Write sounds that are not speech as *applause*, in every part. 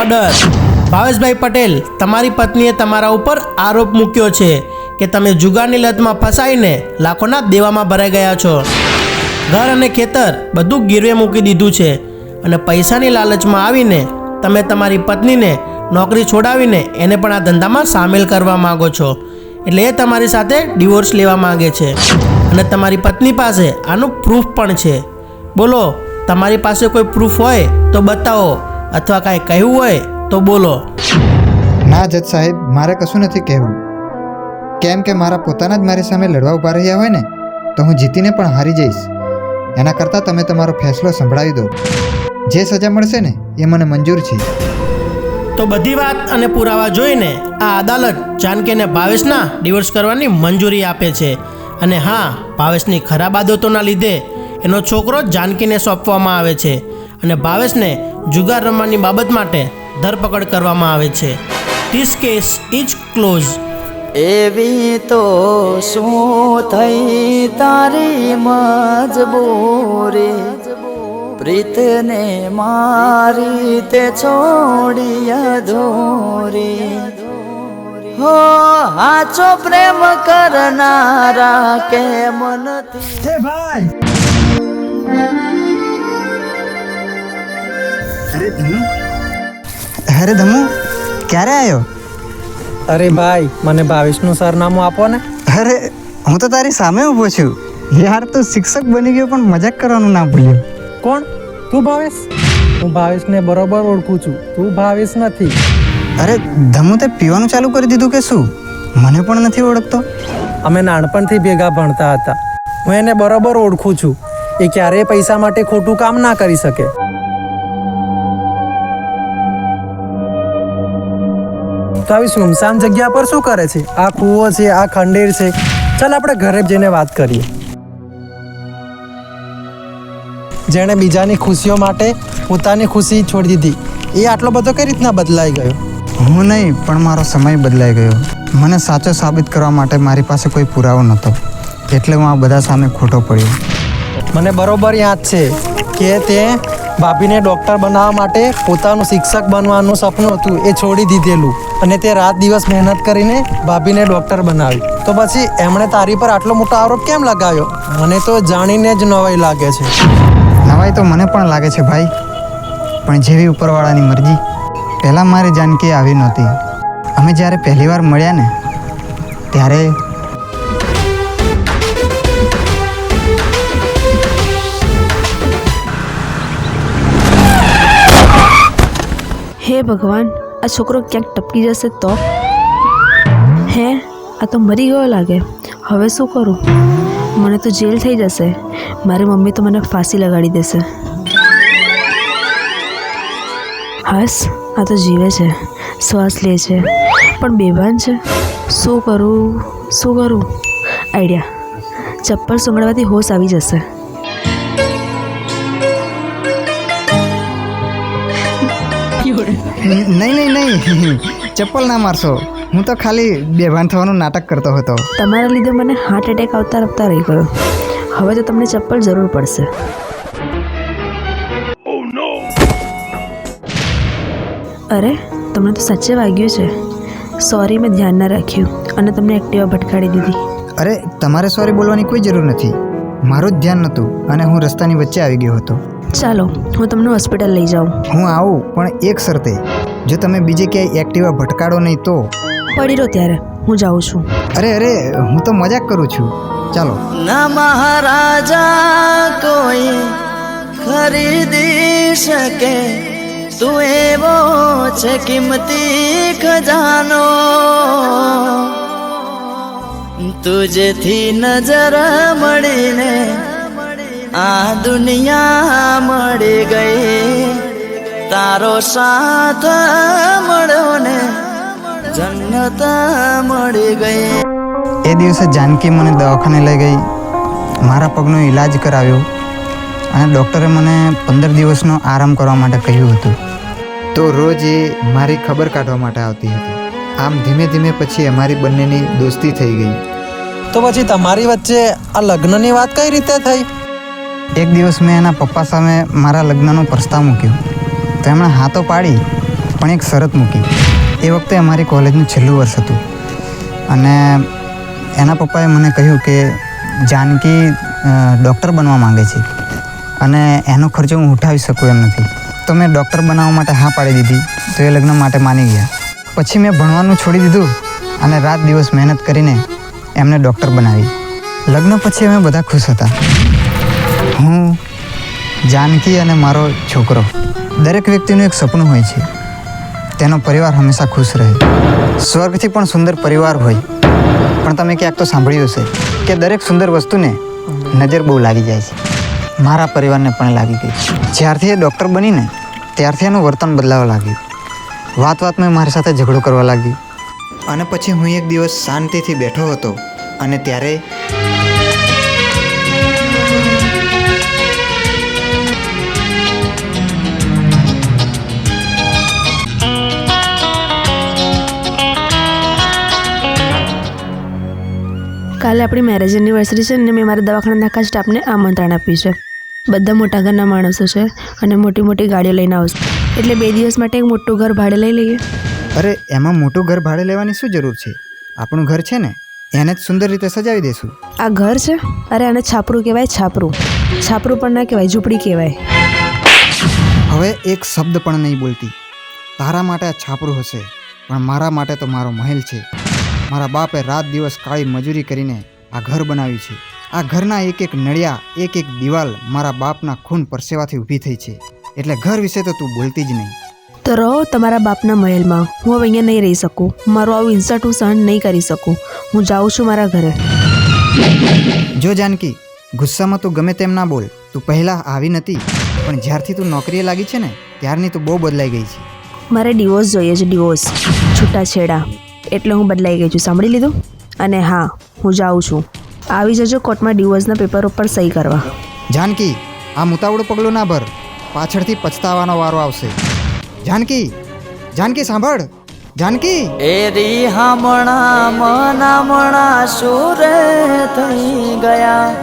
Order ભાવેશભાઈ પટેલ, તમારી પત્નીએ તમારા ઉપર આરોપ મૂક્યો છે કે તમે જુગારની લતમાં ફસાઈને લાખોના દેવામાં ભરાઈ ગયા છો. ઘર અને ખેતર બધું ગીરવે મૂકી દીધું છે અને પૈસાની લાલચમાં આવીને તમે તમારી પત્નીને નોકરી છોડાવીને એને પણ આ ધંધામાં સામેલ કરવા માગો છો. એટલે એ તમારી સાથે ડિવોર્સ લેવા માંગે છે. અને તમારી પત્ની પાસે આનું પ્રૂફ પણ છે. બોલો, તમારી પાસે કોઈ પ્રૂફ હોય તો બતાવો. અથવા કાંઈ કહેવું હોય તો બોલો. ના જજ સાહેબ મારે કશું નથી કહેવું. કેમ કે મારા પોતાના જ મારી સામે લડવા ઊભા રહ્યા હોય ને તો હું જીતીને પણ હારી જઈશ. એના કરતાં તમે તમારો ફેસલો સંભળાવી દો. જે સજા મળશે ને એ મને મંજૂર છે. તો બધી વાત અને પુરાવા જોઈને આ અદાલત જાનકીને ભાવેશના ડિવોર્સ કરવાની મંજૂરી આપે છે. અને હા ભાવેશની ખરાબ આદતોના લીધે એનો છોકરો જાનકીને સોંપવામાં આવે છે. અને ભાવેશને જુગાર રમવાની બાબત માટે ધરપકડ કરવામાં આવે છે. ધીસ કેસ ઇઝ ક્લોઝ એવી તો શું થઈ તારી મજબૂરી? પ્રીતને મારી તે છોડી અધૂરી. હો હાચો પ્રેમ કરનારા કે મનથી અરે ધમુ ક્યારે આવ્યો અરે ભાઈ મને ભાવેશનું સરનામું આપો ને. અરે હું તો તારી સામે ઊભો છું. યાર તું શિક્ષક બની ગયો પણ મજાક કરવાનું ના ભૂલ્યો. કોણ? તું ભાવેશ? હું ભાવેશને બરોબર ઓળખું છું. તું ભાવેશ નથી. અરે ધમુ તે પીવાનું ચાલુ કરી દીધું કે શું? મને પણ નથી ઓળખતો. અમે નાનપણથી ભેગા ભણતા હતા. હું એને બરોબર ઓળખું છું. એ ક્યારેય પૈસા માટે ખોટું કામ ના કરી શકે. તો આવી સુમસાન જગ્યા પર શું કરે છે? આ કૂવો છે આ ખંડેર છે. ચાલ આપણે ઘરે જઈને વાત કરીએ. જેણે બીજાની ખુશીઓ માટે પોતાની ખુશી છોડી દીધી. એ આટલો બધો કઈ રીતના બદલાઈ ગયો? હું નહીં પણ મારો સમય બદલાઈ ગયો. મને સાચો સાબિત કરવા માટે મારી પાસે કોઈ પુરાવો નહોતો. એટલે હું આ બધા સામે ખોટો પડ્યો. મને બરોબર યાદ છે કે તે ભાભીને ડૉક્ટર બનાવવા માટે પોતાનું શિક્ષક બનવાનું સપનું હતું. એ છોડી દીધેલું. અને તે રાત દિવસ મહેનત કરીને ભાભીને ડૉક્ટર બનાવી. તો પછી એમણે તારી પર આટલો મોટો આરોપ કેમ લગાવ્યો? મને તો જાણીને જ નવાઈ લાગે છે. નવાઈ તો મને પણ લાગે છે ભાઈ પણ જેવી ઉપરવાળાની મરજી પહેલાં મારી જાનકી આવી નહોતી. અમે જ્યારે પહેલીવાર મળ્યા ને ત્યારે હે ભગવાન આ છોકરો ક્યાંક ટપકી જશે તો? હે, આ તો મરી ગયો લાગે. હવે શું કરું? મને તો જેલ થઈ જશે. મારી મમ્મી તો મને ફાંસી લગાડી દેશે. હાસ, આ તો જીવે છે. શ્વાસ લે છે. પણ બેભાન છે. શું કરું? શું કરું? આઈડિયા. ચપ્પલ સૂંઘળવાથી હોશ આવી જશે. નહીં નહીં નહીં. ચપ્પલ ના મારશો. હું તો ખાલી બેભાન થવાનું નાટક કરતો હતો. તમારા લીધે મને હાર્ટ એટેક આવતા રફતા રહી ગયો. હવે તો તમને ચપ્પલ જરૂર પડશે. અરે તમને તો સાચે વાગ્યું છે. સોરી મેં ધ્યાન ના રાખ્યું અને તમને એક્ટિવા ભટકાડી દીધી. અરે તમારે સોરી બોલવાની કોઈ જરૂર નથી. મારું જ ધ્યાન નહોતું અને હું રસ્તાની વચ્ચે આવી ગયો હતો. ચાલો હું તમને હોસ્પિટલ લઈ જાઉં. હું આવું પણ એક શરતે. જો તમે બીજે ક્યાંય એક્ટિવા ભટકાડો નહીં તો? પડી રહો ત્યારે હું જાઉં છું. અરે અરે હું તો મજાક કરું છું. ચાલો. ના મહારાજા કોઈ ખરીદી શકે. તું એવો છે કિંમતી ખજાનો. તુજથી નજર મળીને આ દુનિયા મળી ગઈ. તારો સાથ મળ્યો ને જન્નત મળી ગઈ. એ દિવસે જાનકી મને દવાખાને લઈ ગઈ. મારા પગનો ઈલાજ કરાવ્યો અને ડૉક્ટરે મને પંદર દિવસનો આરામ કરવા માટે કહ્યું હતું. તો રોજ એ મારી ખબર કાઢવા માટે આવતી હતી. આમ ધીમે ધીમે પછી અમારી બંનેની દોસ્તી થઈ ગઈ. તો પછી તમારી વચ્ચે આ લગ્નની વાત કઈ રીતે થઈ? એક દિવસ મેં એના પપ્પા સામે મારા લગ્નનો પ્રસ્તાવ મૂક્યો. તો એમણે હા તો પાડી, પણ એક શરત મૂકી. એ વખતે અમારી કોલેજનું છેલ્લું વર્ષ હતું. અને એના પપ્પાએ મને કહ્યું કે જાનકી ડૉક્ટર બનવા માંગે છે. અને એનો ખર્ચો હું ઉઠાવી શકું એમ નથી. તો મેં ડૉક્ટર બનાવવા માટે હા પાડી દીધી. તો એ લગ્ન માટે માની ગયા. પછી મેં ભણવાનું છોડી દીધું અને રાત દિવસ મહેનત કરીને એમને ડૉક્ટર બનાવી. લગ્ન પછી અમે બધા ખુશ હતા. હું જાનકી અને મારો છોકરો. દરેક વ્યક્તિનું એક સપનું હોય છે. તેનો પરિવાર હંમેશા ખુશ રહે. સ્વર્ગથી પણ સુંદર પરિવાર હોય. પણ તમે ક્યાંક તો સાંભળ્યું હશે કે દરેક સુંદર વસ્તુને નજર બહુ લાગી જાય છે. મારા પરિવારને પણ લાગી ગઈ જ્યારથી એ ડૉક્ટર બનીને ત્યારથી એનું વર્તન બદલાવા લાગ્યું. વાત વાતમાં મારી સાથે ઝઘડો કરવા લાગી અને પછી હું એક દિવસ શાંતિથી બેઠો હતો અને ત્યારે કાલે આપણી મેરેજ એનિવર્સરી છે ને મેં મારા દવાખાનાના આખા સ્ટાફને આમંત્રણ આપ્યું છે. બધા મોટા ઘરના માણસો છે અને મોટી મોટી ગાડીઓ લઈને આવશે. એટલે બે દિવસ માટે એક મોટું ઘર ભાડે લઈ લઈએ. અરે એમાં મોટું ઘર ભાડે લેવાની શું જરૂર છે? આપણું ઘર છે ને એને જ સુંદર રીતે સજાવી દેશું. આ ઘર છે? અરે આને છાપરું કહેવાય? છાપરું. છાપરું પણ ના કહેવાય ઝૂંપડી કહેવાય. હવે એક શબ્દ પણ નહીં બોલતી. તારા માટે આ છાપરું હશે પણ મારા માટે તો મારો મહેલ છે. મારા બાપે રાત દિવસ કાળી મજૂરી કરીને આ ઘર બનાવ્યું છે. આ ઘરના એક એક નળિયા એક એક દિવાલ મારા બાપના ખૂન પરસેવાથી ઊભી થઈ છે. એટલે ઘર વિશે તો તું બોલતી જ નહીં. તો રહો તમારા બાપના મહેલમાં. હું હવે અહીંયા નહીં રહી શકું. મારું આવું ઇન્સર્ટ હું સહન નહીં કરી શકું. હું જાઉં છું મારા ઘરે. જો જાનકી ગુસ્સામાં તું ગમે તેમ ના બોલ. તું પહેલાં આવી નથી પણ જ્યારથી તું નોકરીએ લાગી છે ને ત્યારની તું બહુ બદલાઈ ગઈ છે. મારે ડિવોર્સ જોઈએ છે ડિવોર્સ. છૂટાછેડા. એટલે હું બદલાઈ ગઈ છું. સાંભળી લીધું? અને હા હું જાઉં છું. આવી જજો કોર્ટમાં ડિવોર્સના પેપર ઉપર સહી કરવા. જાનકી આ મુતાવડું પગલું ના ભર. પાછળથી પછતાવાનો વારો આવશે. જાનકી જાનકી સાંભળ. જાનકી! એ મના મનામણા સુરે થઈ ગયા.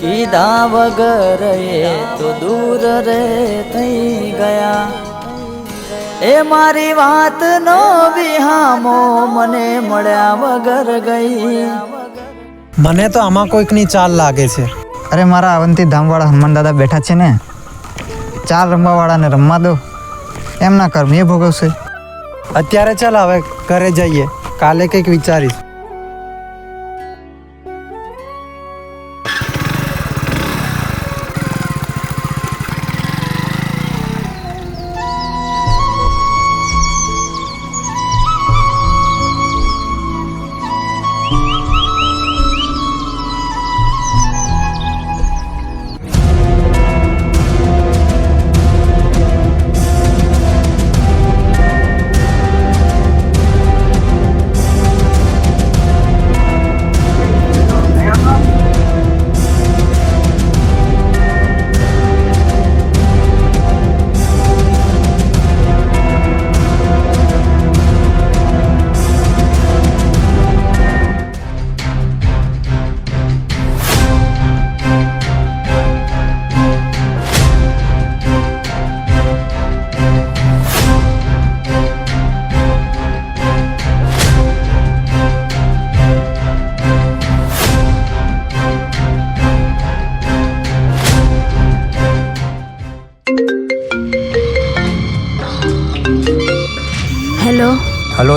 કીધા વગર એ તો દૂર રે થઈ ગયા. એ મારી વાત નો વિહામો મને મળ્યા વગર ગઈ. મને તો આમાં કોઈકની ચાલ લાગે છે. અરે મારા અવંતી ધામવાળા હનુમાન દાદા બેઠા છે ને. ચાર રમવાવાળાને રમવા દો. એમના કર્મ એ ભોગવશે. અત્યારે ચાલ હવે ઘરે જઈએ. કાલે કંઈક વિચારીશ.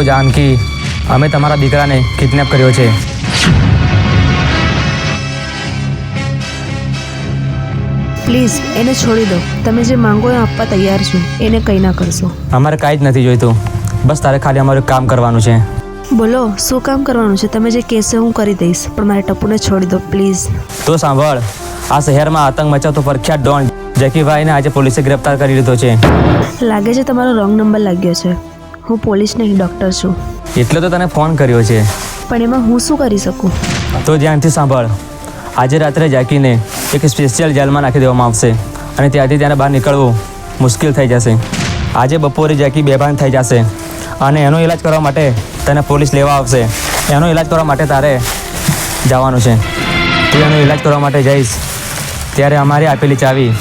હલો જાનકી અમે તમારા દીકરાને કિડનેપ કર્યો છે. પ્લીઝ એને છોડી દો. તમે જે માંગો એ આપવા તૈયાર છું. એને કંઈ ના કરશો. અમારે કાંઈ જ નથી જોઈતું. બસ તારે ખાલી અમારું કામ કરવાનું છે. બોલો શું કામ કરવાનું છે? તમે જે કહેશો હું કરી દઈશ. પણ મારે ટપુને છોડી દો પ્લીઝ તો સાંભળ આ શહેરમાં આતંક મચાવતો પ્રખ્યાત ડોન જેકીભાઈને આજે પોલીસે ગ્રેપ્તાર કરી લીધો છે. લાગે છે તમારો રોંગ નંબર લાગ્યો છે. હું પોલીસ નહીં ડૉક્ટર છું. એટલે તો તને ફોન કર્યો છે. પણ એમાં હું શું કરી શકું? તો ધ્યાનથી સાંભળ. આજે રાત્રે જાકીને એક સ્પેશિયલ જેલમાં નાખી દેવામાં આવશે અને ત્યાંથી તેને બહાર નીકળવું મુશ્કેલ થઈ જશે. આજે બપોરે જાકી બેભાન થઈ જશે અને એનો ઈલાજ કરવા માટે તને પોલીસ લેવા આવશે. એનો ઈલાજ કરવા માટે તારે જવાનું છે. તું એનો ઈલાજ કરવા માટે જઈશ. ત્યારે અમારી આપેલી ચાવી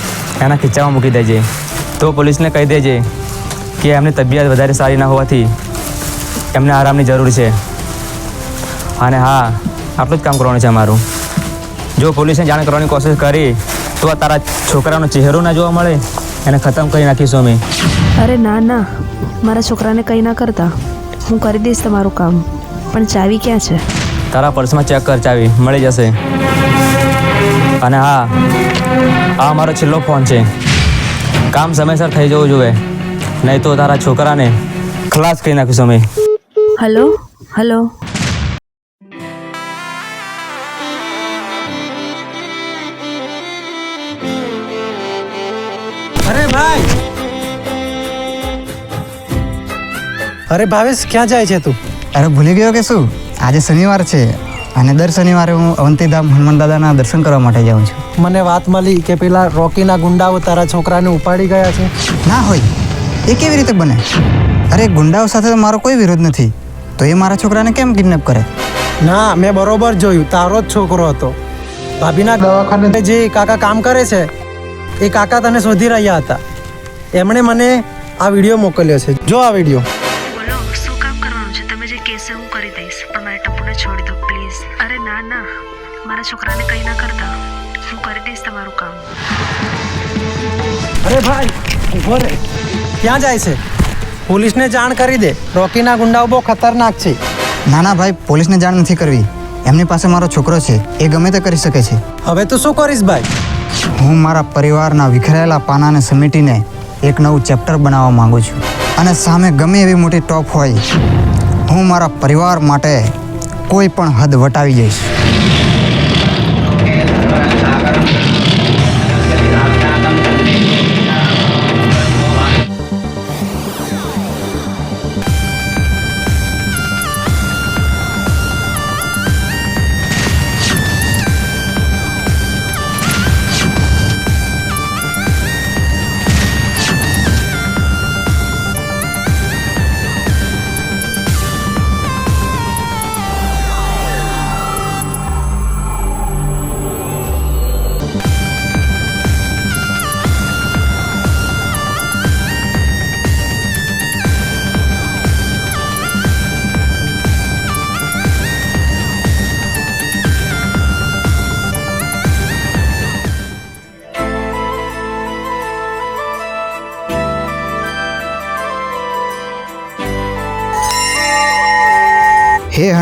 એના ખીચામાં મૂકી દેજે. તો પોલીસને કહી દેજે કે એમની તબિયત વધારે સારી ના હોવાથી એમને આરામની જરૂર છે. અને હા આટલું જ કામ કરવાનું છે અમારું. જો પોલીસને જાણ કરવાની કોશિશ કરી તો આ તારા છોકરાનો ચહેરો ના જોવા મળે એને ખતમ કરી નાખીશું અમે. અરે ના ના. મારા છોકરાને કંઈ ના કરતા. હું કરી દઈશ તમારું કામ. પણ ચાવી ક્યાં છે? તારા પર્સમાં ચેક કર ચાવી. મળી જશે. અને હા આ અમારો છેલ્લો ફોન છે. કામ સમયસર થઈ જવું જોઈએ. નહીં તો તારા છોકરાને ખલાસ કરી નાખીશું અમે. હલો? હલો? અરે ભાઈ! અરે ભાવેશ ક્યાં જાય છે તું? અરે ભૂલી ગયો કે શું? આજે શનિવાર છે અને દર શનિવારે હું અવંતીધામ હનુમાન દાદાના દર્શન કરવા માટે જાઉં છું. મને વાત મળી કે પેલા રોકીના ગુંડાઓ તારા છોકરાને ઉપાડી ગયા છે. ના હોય. એ કેવી રીતે બને? અરે ગુંડાઓ સાથે તો મારો કોઈ વિરોધ નથી. તો એ મારા છોકરાને કેમ કિડનેપ કરે? ના મેં બરોબર જોયું. તારો જ છોકરો હતો. ભાભીના દવાખાને જે કાકા કામ કરે છે એ કાકા તને શોધી રહ્યા હતા. એમણે મને આ વીડિયો મોકલ્યો છે. જો આ વીડિયો. બોલો શું કામ કરવાનું છે? તમે જે કહેશે હું કરી દઈશ. પણ મારા ટપુને છોડી દો પ્લીઝ. અરે ના ના. મારા છોકરાને કંઈ ના કરતા. હું કરી દઈશ તમારું કામ. અરે ભાઈ ઊભો રે ક્યાં જાય છે? પોલીસને જાણ કરી દે. રોકીના ગુંડાઓ બહુ ખતરનાક છે. ના ના ભાઈ પોલીસને જાણ નથી કરવી. એમની પાસે મારો છોકરો છે. એ ગમે તે કરી શકે છે. હવે તું શું કરીશ ભાઈ? હું મારા પરિવારના વિખરાયેલા પાનાને સમેટીને એક નવું ચેપ્ટર બનાવવા માંગુ છું. અને સામે ગમે એવી મોટી ટોપ હોય હું મારા પરિવાર માટે કોઈ પણ હદ વટાવી જઈશ.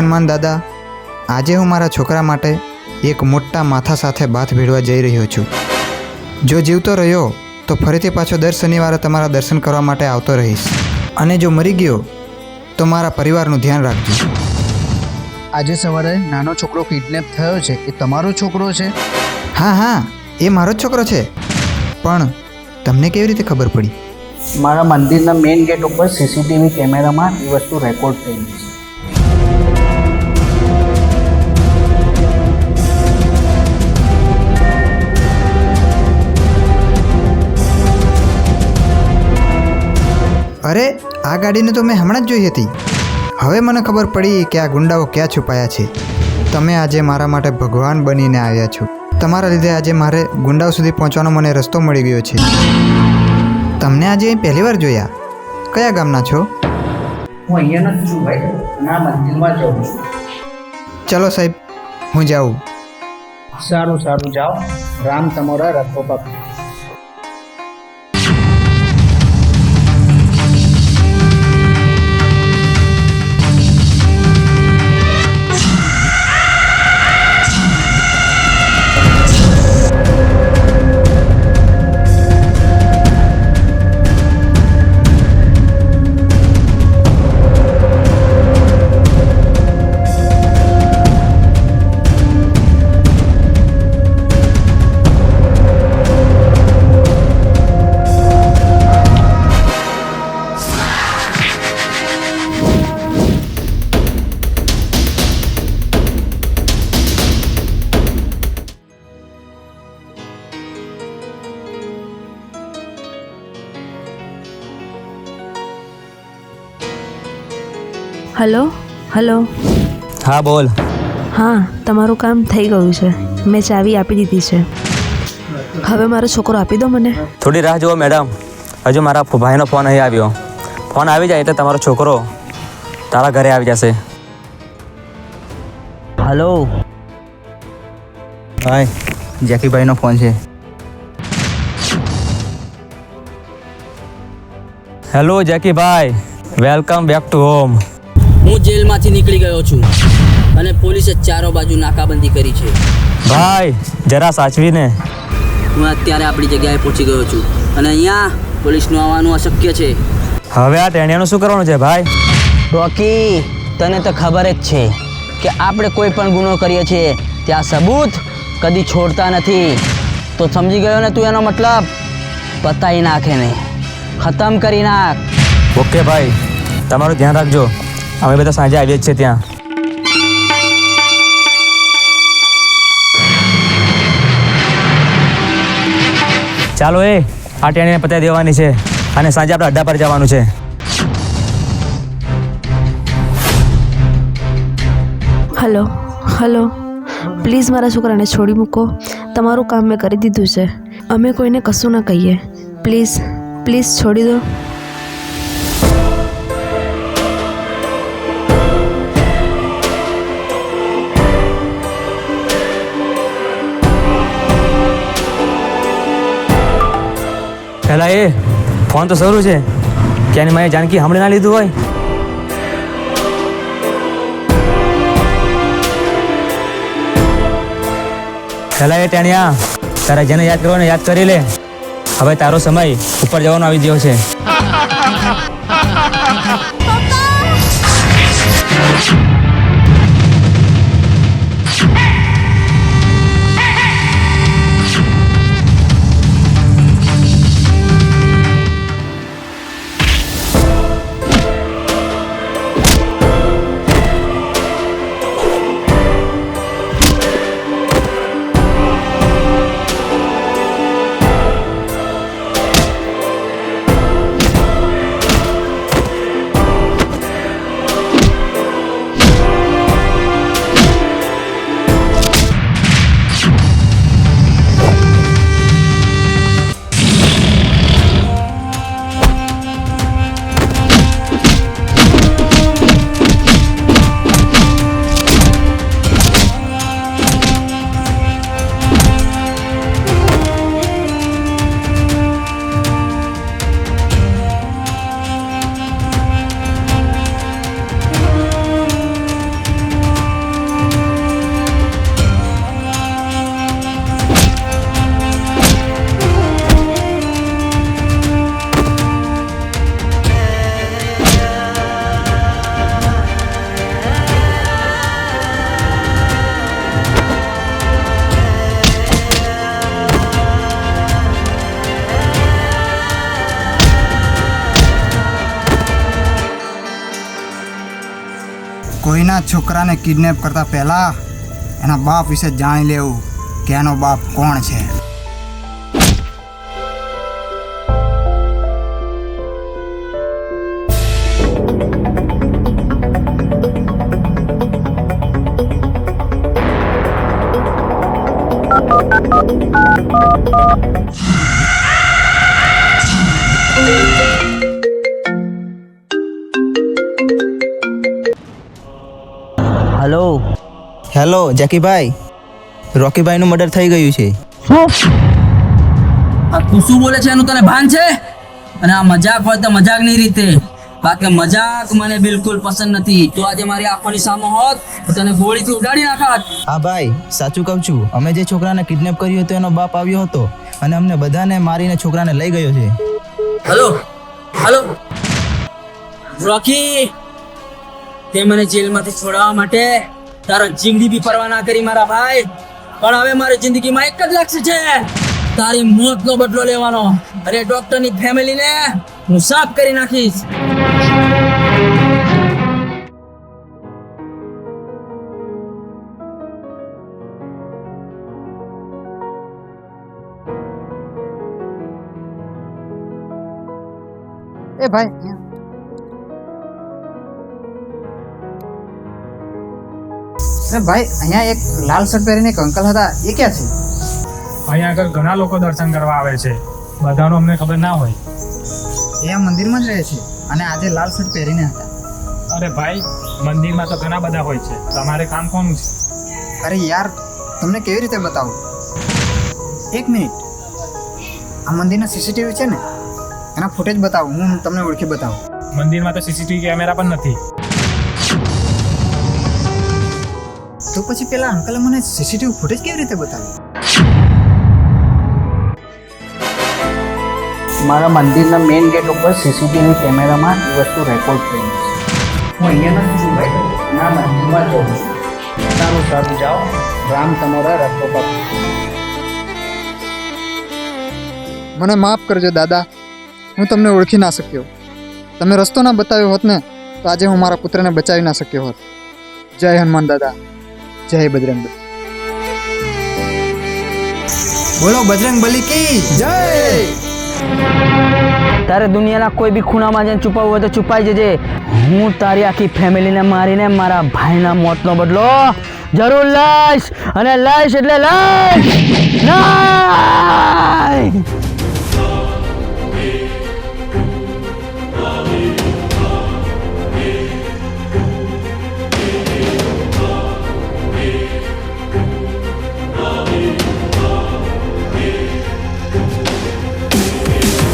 હનુમાન દાદા આજે હું મારા છોકરા માટે એક મોટા માથા સાથે બાથ ભીડવા જઈ રહ્યો છું. જો જીવતો રહ્યો તો ફરીથી પાછો દર શનિવારે તમારા દર્શન કરવા માટે આવતો રહીશ. અને જો મરી ગયો તો મારા પરિવારનું ધ્યાન રાખજો. આજે સવારે નાનો છોકરો કિડનેપ થયો છે. એ તમારો છોકરો છે? હા હા એ મારો જ છોકરો છે. પણ તમને કેવી રીતે ખબર પડી? મારા મંદિરના મેઇન ગેટ ઉપર સીસીટીવી કેમેરામાં એ વસ્તુ રેકોર્ડ થઈ છે. અરે આ ગાડીને તો મેં હમણાં જ જોઈ હતી. હવે મને ખબર પડી કે આ ગુંડાઓ ક્યાં છુપાયા છે. તમે આજે મારા માટે ભગવાન બનીને આવ્યા છો. તમારા લીધે આજે મારે ગુંડાઓ સુધી પહોંચવાનો મને રસ્તો મળી ગયો છે. તમને આજે અહીં પહેલી વાર જોયા. કયા ગામના છો? હું અહીંયા નથી છું ભાઈ. ના મંદિરમાં જાઉં છું. ચલો સાહેબ હું જાઉં. સારું સારું જાઓ. રામ તમારા રખો પકડો હલો? હલો? હા બોલ. હા તમારું કામ થઈ ગયું છે. મેં ચાવી આપી દીધી છે. હવે મારો છોકરો આપી દો મને. થોડી રાહ જુઓ મેડમ. હજુ મારા ભાઈનો ફોન અહીં આવ્યો. ફોન આવી જાય એટલે તમારો છોકરો તારા ઘરે આવી જશે. હલો? ભાઈ જેકીભાઈનો ફોન છે. Hello જેકીભાઈ. Welcome back to home. હું જેલમાંથી નીકળી ગયો છું અને પોલીસે ચારો બાજુ નાકાબંધી કરી છે. ભાઈ જરા સાચવીને. હું અત્યારે આપણી જગ્યાએ પહોંચી ગયો છું અને અહીંયા પોલીસનું આવવાનું અશક્ય છે. હવે આ ટેણિયાનું શું કરવાનું છે ભાઈ? રોકી તને તો ખબર જ છે કે આપણે કોઈ પણ ગુનો કરીએ છીએ ત્યાં સબૂત કદી છોડતા નથી. તો સમજી ગયો ને તું એનો મતલબ? પતાવી નાખે ને. ખતમ કરી નાખ. ઓકે ભાઈ. તમારું ધ્યાન રાખજો. અમે બધા સાંજે આવીએ જ છીએ ત્યાં. ચાલો એ આ ટેણીને પતાવી દેવાની છે અને સાંજે આપણે અડ્ડા પર જવાનું છે. Hello hello. પ્લીઝ મારા છોકરાને છોડી મૂકો. તમારું કામ મેં કરી દીધું છે. અમે કોઈને કશું ના કહીએ. પ્લીઝ પ્લીઝ છોડી દો. પહેલા એ ફોન તો શરૂ છે, કે એની માએ જાનકી હમણાં ના લીધું હોય. પહેલા એ ટેણિયા, તારા જેને યાદ કરવાનો યાદ કરી લે. હવે તારો સમય ઉપર જવાનો આવી ગયો છે. *laughs* કોઈના છોકરાને કિડનેપ કરતા પહેલા એના બાપ વિશે જાણી લેવું કે એનો બાપ કોણ છે? હલો હેલો જેકીભાઈ રોકીભાઈનું મર્ડર થઈ ગયું છે. આ તું શું બોલે છે? એનું તને ભાન છે? અને આ મજાક હોય તો મજાકની રીતે. બાકી મજાક મને બિલકુલ પસંદ નથી. તું આજે મારી આંખોની સામે હોત તને ગોળીથી ઉડાડી નાખાત. હા ભાઈ સાચું કહું છું. અમે જે છોકરાને કિડનેપ કર્યો હતો એનો બાપ આવ્યો હતો. અને અમને બધાને મારીને છોકરાને લઈ ગયો છે. હલો હલો રોકી તે મને જેલમાંથી છોડાવવા માટે તારો જીવડી બી પરવા ના કરી મારા ભાઈ. પણ હવે મારી જિંદગીમાં એક જ લક્ષ્ય છે. તારી મોતનો બદલો લેવાનો. અરે ડોક્ટરની ફેમિલીને હું સાફ કરી નાખીશ. એ ભાઈ અરે ભાઈ અહીંયા એક લાલ શર્ટ પહેરીને એક અંકલ હતા એ ક્યાં છે? અહીંયા આગળ ઘણા લોકો દર્શન કરવા આવે છે. બધાનો અમને ખબર ના હોય. એ આ મંદિરમાં જ રહે છે અને આજે લાલ શર્ટ પહેરીને હતા. અરે ભાઈ મંદિરમાં તો ઘણા બધા હોય છે. તમારે કામ કોનું છે? અરે યાર તમને કેવી રીતે બતાવું? એક મિનિટ. આ મંદિરના સીસીટીવી છે ને? એના ફૂટેજ બતાવું હું તમને ઓળખી બતાવું. મંદિરમાં તો સીસીટીવી કેમેરા પણ નથી. તો પછી પેલા અંકલે મને સીસીટીવી ફૂટેજ કેવી રીતે બતાવ્યું મારા મંદિરના મેઇન ગેટ ઉપર સીસીટીવી કેમેરામાં એ વસ્તુ રેકોર્ડ થયેલી છે હું અહીંયા નથી ભાઈ ના મંદિરમાં જઉં છું પોતાનું સારું જાઓ રામ તમારા રસ્તો પર મને માફ કરજો દાદા. હું તમને ઓળખી ના શક્યો. તમે રસ્તો ના બતાવ્યો હોત ને તો આજે હું મારા પુત્રને બચાવી ના શક્યો હોત. જય હનુમાન દાદા. જય બજરંગ બોલો બજરંગ બલી કી? જય! તારે દુનિયાના કોઈ બી ખૂણામાં જઈને છુપાવવું હોય તો છુપાઈ જજે. હું તારી આખી ફેમિલીને મારીને મારા ભાઈના મોતનો બદલો જરૂર લઈશ. અને લઈશ એટલે લઈશ. લઈશ!